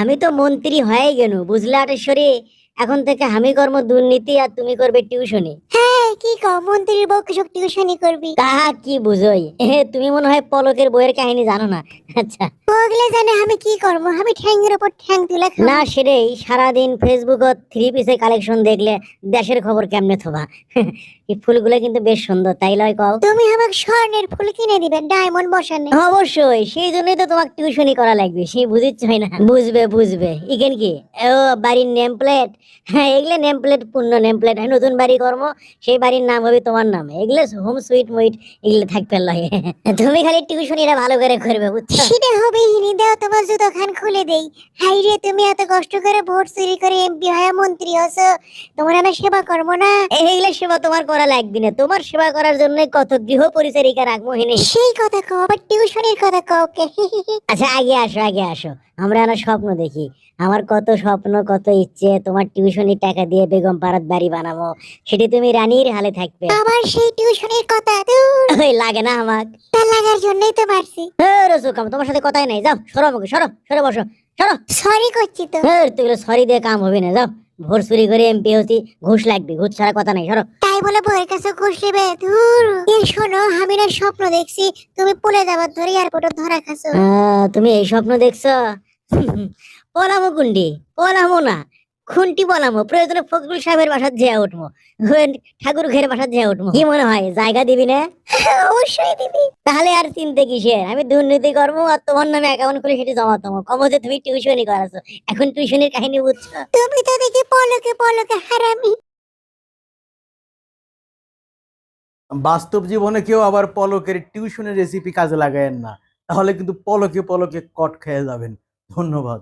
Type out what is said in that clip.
আমি তো মন্ত্রী হয়ে গেল বুঝলে আটেশ্বরী? এখন থেকে আমি কর্ম দুর্নীতি আর তুমি করবে টিউশনি। কি কও মন্ত্রীর বউকে সব টিউশনি করবি? তাহা কি বুঝোই? এ, তুমি মনে হয় পলকের বইয়ের কাহিনী জানো না। আচ্ছা। ওগুলো জানে আমি কি করব? আমি ঠ্যাংয়ের উপর ঠ্যাং তুলে খাব। না সেটাই সারাদিন ফেসবুকত থ্রি পিসের কালেকশন দেখলে দেশের খবর কেমনে থবা? এই ফুলগুলো কিন্তু বেশ সুন্দর তাই লয় কও? তুমি আমাকে স্বর্ণের ফুল কিনে দিবে ডায়মন্ড বসানে। অবশ্যই সেই জন্যই তো তোমাকে টিউশনি করা লাগবে সেই বুঝিচ্ছই না। বুঝবে বুঝবে। ইকেন কি? ও বাড়ির নেম প্লেট হ্যাঁ এগুলো নেম প্লেট পূর্ণ নেম প্লেট নতুন বাড়ি কর্ম সেই বাড়ির নাম হবে তোমার নাম। এগুলো হোম সুইট মুইট এগুলো থাকতে লাগে তুমি খালি টিউশনিটা ভালো করে করবে বুঝছ? সেটা হবে হিনি দাও তোমার জুতো খান খুলে দেই। হাই রে তুমি এত কষ্ট করে ভোট চুরি করে এমপি হয়ে মন্ত্রী হছো তোমার না সেবা করব না? এইগুলো সেবা তোমার করা লাগবে না। তোমার সেবা করার জন্য কত গৃহ পরিচারিকা রাখব হিনি সেই কথা কও আবার টিউশনের কথা কও কে? আচ্ছা আগে আসো আগে আসো। আমরা না স্বপ্ন দেখি। আমার কত স্বপ্ন কত ইচ্ছে তোমার টিউশনি টাকা দিয়ে বেগম পাড়াত বাড়ি বানাবো। সেটি তুমি রানীর হালে থাকবে। আবার সেই টিউশনের কথা দূর ওই লাগে না আমাক। তা লাগার জন্যই তো পারছি রসুকাম তোমার সাথে কথাই নাই যাও সরো আমাকে সরো সরো বসো সরো। সরি করছি তো। হের, তুই সরি দিয়ে কাম হবে না যাও। ভোর চুরি করে এমপি হচ্ছি ঘুষ লাগবে ঘুষ ছাড়া কথা নাই সরো। তাই বলে বউয়ের কাছে ঘুষ নেবে ধুর। এ শোনো আমি না স্বপ্ন দেখছি তুমি পুলে যাবার ধরে এয়ারপোর্টে ধরা খাসো আহ, তুমি এই স্বপ্ন দেখছ? পলামো কুন্ডি পলামো না খুনটি বলামো প্রয়োজনে ফখরুল সাহেবের বাসার যেয়ে উঠবো ঠাকুর ঘের বাসার যেয়ে উঠবো কি মনে হয় জায়গা দিবি না? অবশ্যই দিবি। তাহলে আর চিনতে কিসের? আমি দুর্নীতি করব আর তোমার নামে অ্যাকাউন্ট খুলে সেটি জমা তোমার কমো যে তুমি টিউশনি করাছো এখন টিউশনির কাহিনী বুঝছ? তুমি তো দেখি পলকে পলকে হারামি। বাস্তব জীবনে কেউ আবার পলকের টিউশনের রেসিপি কাজে লাগায়েন না। তাহলে কিন্তু পলকে পলকে কট খেয়ে যাবেন। ধন্যবাদ।